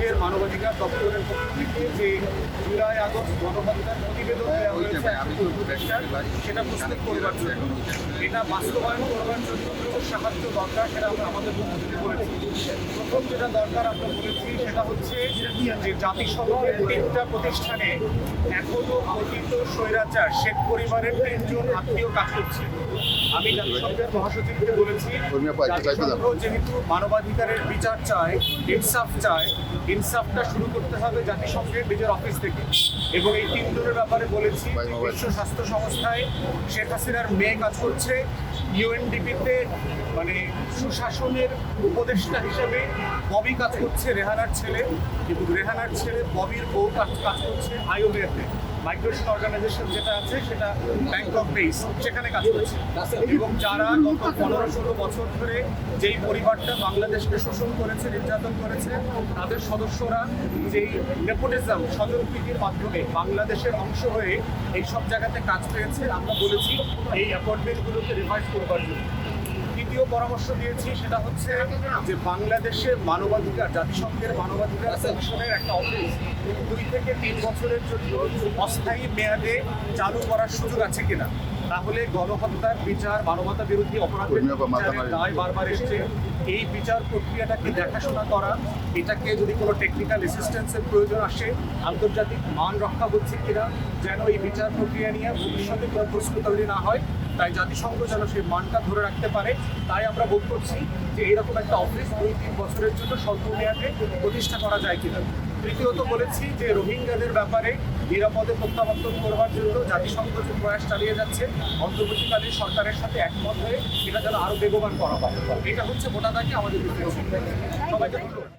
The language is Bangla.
জাতিসংঘের মানবাধিকার দপ্তরের পক্ষ থেকে যে জুলাই আগস্ট গণহত্যার প্রতিবেদন দেওয়া হয়েছে সেটা প্রস্তুত করবার জন্য। এটা বাস্তবায়ন করবার জন্য সাহায্য দরকার সেটা আমরা আমাদের থেকে করেছি প্রথম যেটা দরকার আমরা বলেছি সেটা হচ্ছে যে জাতিসংঘের তিনটা প্রতিষ্ঠানে এখনও কথিত স্বৈরাচার শেখ পরিবারের তিনজন আত্মীয় কাজ করছে। আমি জাতিসংঘের মহাসচিবকে বলেছি জাতিসংঘ যেহেতু মানবাধিকারের বিচার চায় ইনসাফ চায় ইনসাফটা শুরু করতে হবে জাতিসংঘের নিজের অফিস থেকে। এবং এই তিনজনের ব্যাপারে বলেছি বিশ্ব স্বাস্থ্য সংস্থায় শেখ হাসিনার মেয়ে কাজ করছে ইউএনডিপিতে মানে সুশাসনের উপদেষ্টা হিসেবে ববি কাজ করছে রেহানার ছেলে এবং রেহানার ছেলে ববির বউ কাজ কাজ করছে আইওবিএতে মাইগ্রেশন অর্গানাইজেশন যেটা আছে, সেটা ব্যাংকক বেস সেখানে কাজ করছে। এবং যারা গত পনেরো ষোলো বছর ধরে যেই পরিবারটা বাংলাদেশকে শোষণ করেছে, নির্যাতন করেছে, তাদের সদস্যরা যেই নেপোটিজম স্বজনপ্রীতির মাধ্যমে বাংলাদেশের অংশ হয়ে এই সব জায়গাতে কাজ পেয়েছে, আমরা বলেছি এই অ্যাপয়েন্টমেন্টগুলোকে রিভাইজ করবার জন্য। দ্বিতীয় পরামর্শ দিয়েছি সেটা হচ্ছে যে বাংলাদেশের মানবাধিকার জাতিসংঘের মানবাধিকার কমিশনের একটা অফিস দুই থেকে তিন বছরের জন্য অস্থায়ী মেয়াদে চালু করার সুযোগ আছে কিনা। তাহলে গণহত্যার বিচার মানবতা বিরোধী অপরাধের। দায় বারবার এসছে এই বিচার প্রক্রিয়াটাকে দেখাশোনা করা এটাকে যদি কোনো টেকনিক্যাল অ্যাসিস্ট্যান্সের প্রয়োজন আসে আন্তর্জাতিক মান রক্ষা হচ্ছে কিনা যেন এই বিচার প্রক্রিয়া নিয়ে ভবিষ্যতে কোনো প্রশ্ন তৈরি না হয় তাই জাতিসংঘ যেন সেই মানটা ধরে রাখতে পারে তাই আমরা বোধ করছি যে এরকম একটা অফিস দুই তিন বছরের জন্য স্বল্প মেয়াদে প্রতিষ্ঠা করা যায় কিনা তৃতীয়ত বলেছি যে রোহিঙ্গাদের ব্যাপারে নিরাপদে প্রত্যাবর্তন করবার জন্য জাতিসংঘ যে প্রয়াস চালিয়ে যাচ্ছে অন্তর্বর্তীকালীন সরকারের সাথে একমত হয়ে এটা যেন আরও বেগবান করা হয়। এটা হচ্ছে দাগে আমাদের সবাইকে